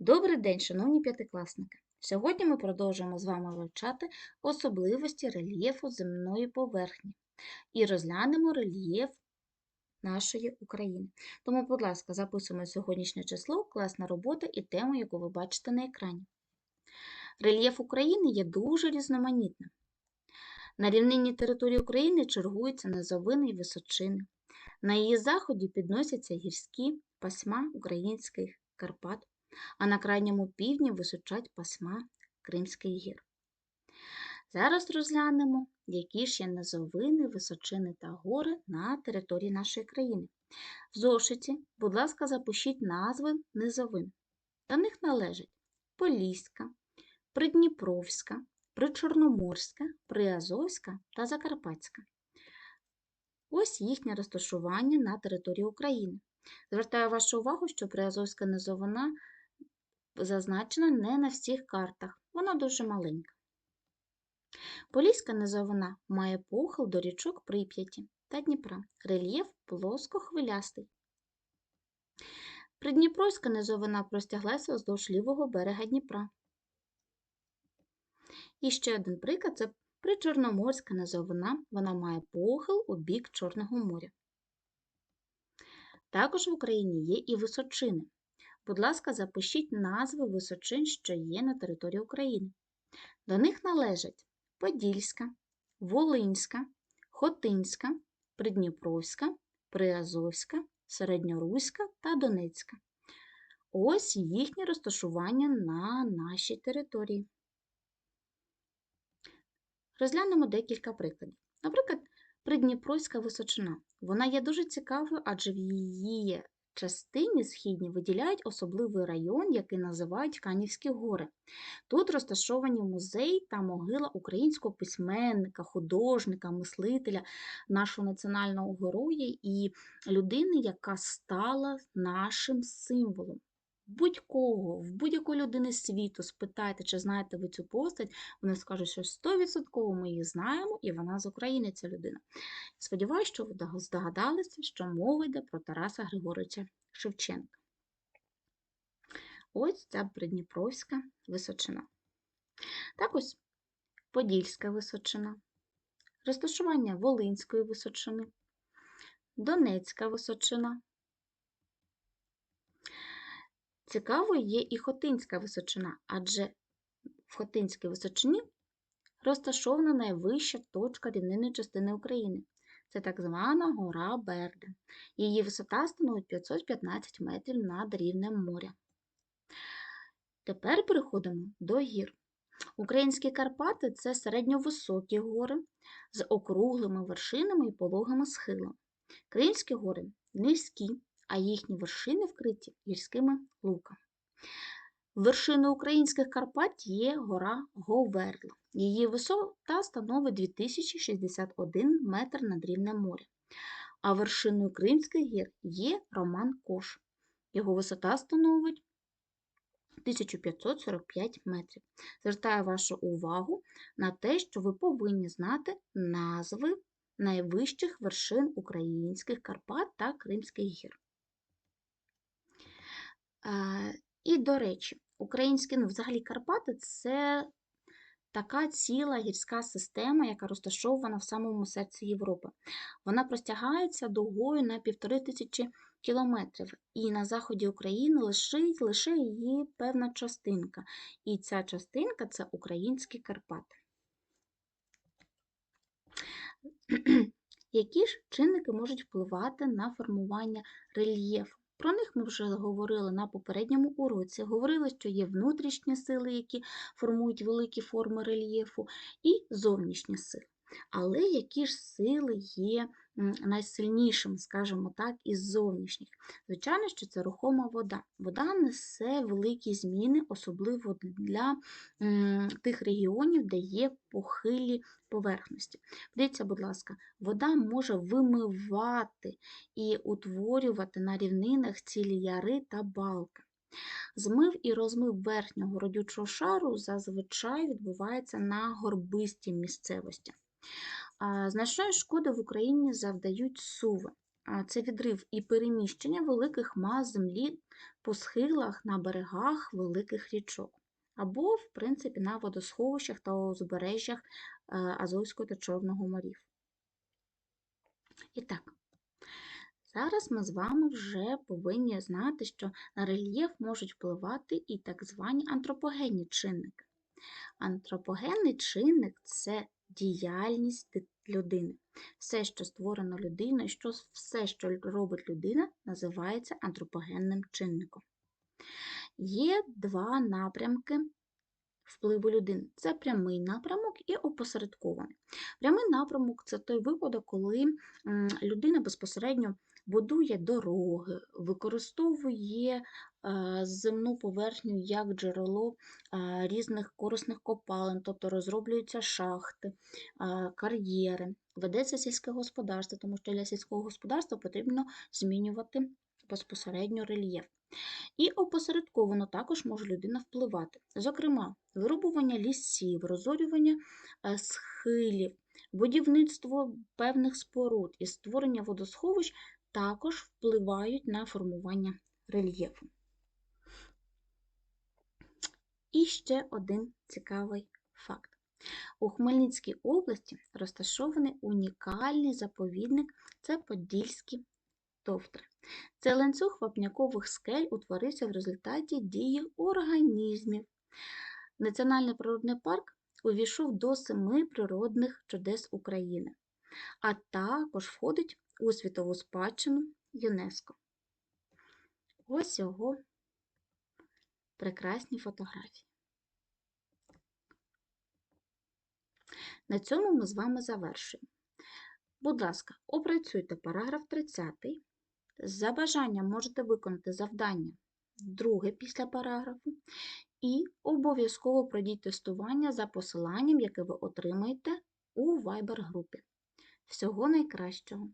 Добрий день, шановні п'ятикласники! Сьогодні ми продовжуємо з вами вивчати особливості рельєфу земної поверхні і розглянемо рельєф нашої України. Тому, будь ласка, записуємо сьогоднішнє число, класна робота і тему, яку ви бачите на екрані. Рельєф України є дуже різноманітним. На рівнинній території України чергуються низовини і височини. На її заході підносяться гірські пасма українських Карпат, а на крайньому півдні височать пасма Кримських гір. Зараз розглянемо, які ж є низовини, височини та гори на території нашої країни. В зошиті, будь ласка, запишіть назви низовин. До них належать Поліська, Придніпровська, Причорноморська, Приазовська та Закарпатська. Ось їхнє розташування на території України. Звертаю вашу увагу, що Приазовська низовина зазначена не на всіх картах, вона дуже маленька. Поліська низовина має похил до річок Прип'яті та Дніпра, рельєф плоскохвилястий. Придніпровська низовина простяглася вздовж лівого берега Дніпра. І ще один приклад це Причорноморська низовина, вона має похил у бік Чорного моря. Також в Україні є і височини. Будь ласка, запишіть назви височин, що є на території України. До них належать Подільська, Волинська, Хотинська, Придніпровська, Приазовська, Середньоруська та Донецька. Ось їхнє розташування на нашій території. Розглянемо декілька прикладів. Наприклад, Придніпровська височина. Вона є дуже цікавою, адже в її частині східній виділяють особливий район, який називають Канівські гори. Тут розташовані музей та могила українського письменника, художника, мислителя, нашого національного героя і людини, яка стала нашим символом. Будь-кого, в будь-якої людини світу спитайте, чи знаєте ви цю постать, вони скажуть, що 100% ми її знаємо, і вона з України, ця людина. Сподіваюсь, що ви здогадалися, що мова йде про Тараса Григоровича Шевченка. Ось ця Придніпровська височина. Так ось Подільська височина, розташування Волинської височини, Донецька височина. Цікавою є і Хотинська височина, адже в Хотинській височині розташована найвища точка рівнинної частини України. Це так звана гора Берда. Її висота становить 515 метрів над рівнем моря. Тепер переходимо до гір. Українські Карпати це середньовисокі гори з округлими вершинами і пологими схилами. Кримські гори низькі, а їхні вершини вкриті гірськими луками. Вершиною українських Карпат є гора Говерла. Її висота становить 2061 метр над рівнем моря. А вершиною Кримських гір є Роман Кош. Його висота становить 1545 метрів. Звертаю вашу увагу на те, що ви повинні знати назви найвищих вершин українських Карпат та Кримських гір. І, до речі, українські, ну, взагалі Карпати це така ціла гірська система, яка розташована в самому серці Європи. Вона простягається довгою на півтори тисячі кілометрів, і на заході України лишить лише її певна частинка. І ця частинка це українські Карпати. Які ж чинники можуть впливати на формування рельєфу? Про них ми вже говорили на попередньому уроці. Говорили, що є внутрішні сили, які формують великі форми рельєфу, і зовнішні сили. Але які ж сили є найсильнішими, скажімо так, із зовнішніх? Звичайно, що це рухома вода. Вода несе великі зміни, особливо для тих регіонів, де є похилі поверхності. Дивіться, будь ласка, вода може вимивати і утворювати на рівнинах цілі яри та балки. Змив і розмив верхнього родючого шару зазвичай відбувається на горбистій місцевості. Значної шкоди в Україні завдають суви. це відрив і переміщення великих мас землі по схилах на берегах великих річок, або, в принципі, на водосховищах та узбережжях е, Азовського та Чорного морів. І так, зараз ми з вами вже повинні знати, що на рельєф можуть впливати і так звані антропогенні чинники. Антропогенний чинник це діяльність людини. Все, що створено людиною, що все, що робить людина, називається антропогенним чинником. Є два напрямки впливу людини. Це прямий напрямок і опосередкований. Прямий напрямок це той випадок, коли людина безпосередньо будує дороги, використовує е, земну поверхню як джерело е, різних корисних копалин, тобто розроблюються шахти, е, кар'єри, ведеться сільське господарство, тому що для сільського господарства потрібно змінювати безпосередньо рельєф. І опосередковано також може людина впливати. Зокрема, вирубування лісів, розорювання е, схилів, будівництво певних споруд і створення водосховищ також впливають на формування рельєфу. І ще один цікавий факт. У Хмельницькій області розташований унікальний заповідник це Подільські товтри. Цей ланцюг вапнякових скель утворився в результаті дії організмів. Національний природний парк увійшов до семи природних чудес України, а також входить у світову спадщину ЮНЕСКО. Ось його прекрасні фотографії. На цьому ми з вами завершуємо. Будь ласка, опрацюйте параграф 30. За бажанням можете виконати завдання друге після параграфу. І обов'язково пройдіть тестування за посиланням, яке ви отримаєте у Viber групі. Всього найкращого!